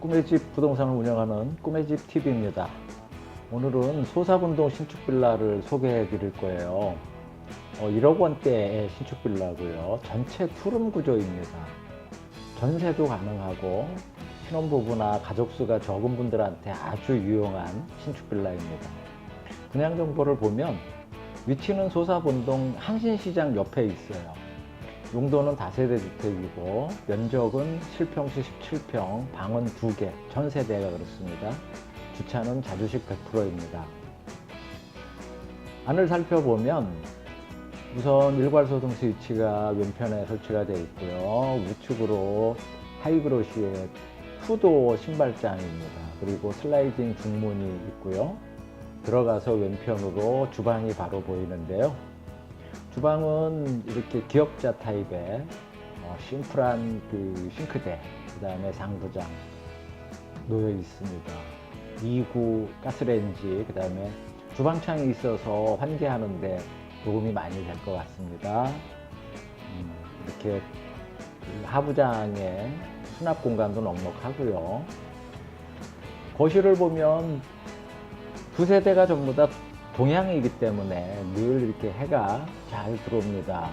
꿈의 집 부동산을 운영하는 꿈의 집 TV입니다. 오늘은 소사분동 신축 빌라를 소개해 드릴 거예요. 어, 1억 원대의 신축 빌라고요. 전체 투룸 구조입니다. 전세도 가능하고 신혼부부나 가족수가 적은 분들한테 아주 유용한 신축 빌라입니다. 분양 정보를 보면 위치는 소사분동 한신시장 옆에 있어요. 용도는 다세대 주택이고 면적은 7평수 17평, 방은 2개, 전세대가 그렇습니다. 주차는 자주식 100%입니다. 안을 살펴보면 우선 일괄소 등수 위치가 왼편에 설치가 되어 있고요. 우측으로 하이그로시의 후도 신발장입니다. 그리고 슬라이딩 중문이 있고요. 들어가서 왼편으로 주방이 바로 보이는데요. 주방은 이렇게 기역자 타입의 어, 심플한 그 싱크대, 그 다음에 상부장 놓여 있습니다. 2구 가스레인지, 그 다음에 주방창이 있어서 환기하는데 도움이 많이 될 것 같습니다. 음, 이렇게 그 하부장에 수납 공간도 넉넉하고요. 거실을 보면 두 세대가 전부 다 동향이기 때문에 늘 이렇게 해가 잘 들어옵니다.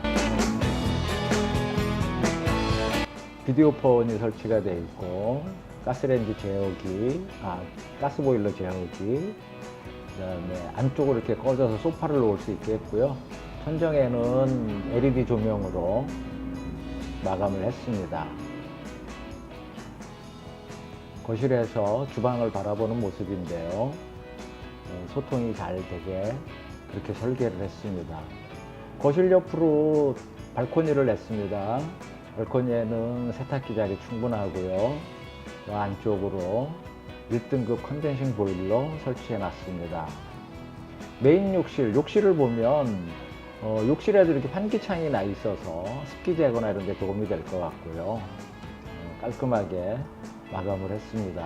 비디오폰이 설치가 되어 있고 가스레인지 제어기, 아 가스보일러 제어기, 그 다음에 안쪽으로 이렇게 꺼져서 소파를 놓을 수 있게 했고요. 천정에는 LED 조명으로 마감을 했습니다. 거실에서 주방을 바라보는 모습인데요. 어, 소통이 잘 되게 그렇게 설계를 했습니다. 거실 옆으로 발코니를 냈습니다. 발코니에는 세탁기 자리 충분하고요. 그 안쪽으로 1등급 컨덴싱 보일러 설치해 놨습니다. 메인 욕실, 욕실을 보면 어, 욕실에도 이렇게 환기창이 나 있어서 습기 제거나 이런 데 도움이 될 것 같고요. 어, 깔끔하게 마감을 했습니다.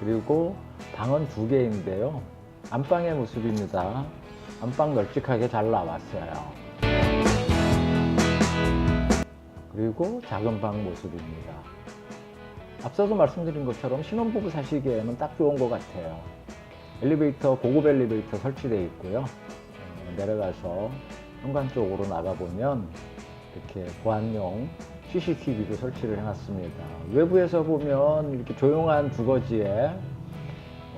그리고 방은 두 개인데요. 안방의 모습입니다. 안방 널찍하게 잘 나왔어요. 그리고 작은 방 모습입니다. 앞서도 말씀드린 것처럼 신혼부부 사시기에는 딱 좋은 것 같아요. 엘리베이터, 고급 엘리베이터 설치되어 있고요. 어, 내려가서 현관 쪽으로 나가보면 이렇게 보안용 CCTV도 설치를 해놨습니다. 외부에서 보면 이렇게 조용한 주거지에 어,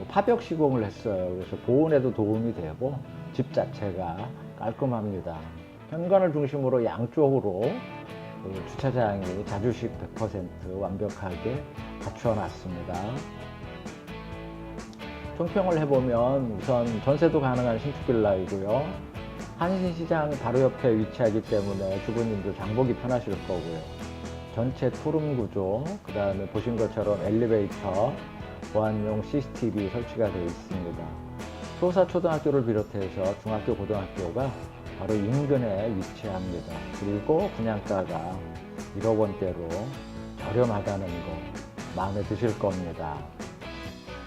파벽 시공을 했어요. 그래서 보온에도 도움이 되고 집 자체가 깔끔합니다. 현관을 중심으로 양쪽으로 그 주차장이 자주식 100% 완벽하게 갖추어 놨습니다. 총평을 해보면 우선 전세도 가능한 신축 빌라이고요. 한신시장 바로 옆에 위치하기 때문에 주부님들 장보기 편하실 거고요. 전체 투룸 구조, 그 다음에 보신 것처럼 엘리베이터, 보안용 CCTV 설치가 되어 있습니다. 소사 초등학교를 비롯해서 중학교, 고등학교가 바로 인근에 위치합니다. 그리고 분양가가 1억 원대로 저렴하다는 거 마음에 드실 겁니다.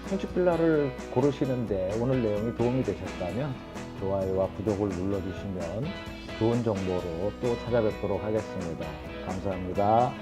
신축 빌라를 고르시는데 오늘 내용이 도움이 되셨다면 좋아요와 구독을 눌러주시면 좋은 정보로 또 찾아뵙도록 하겠습니다. 감사합니다.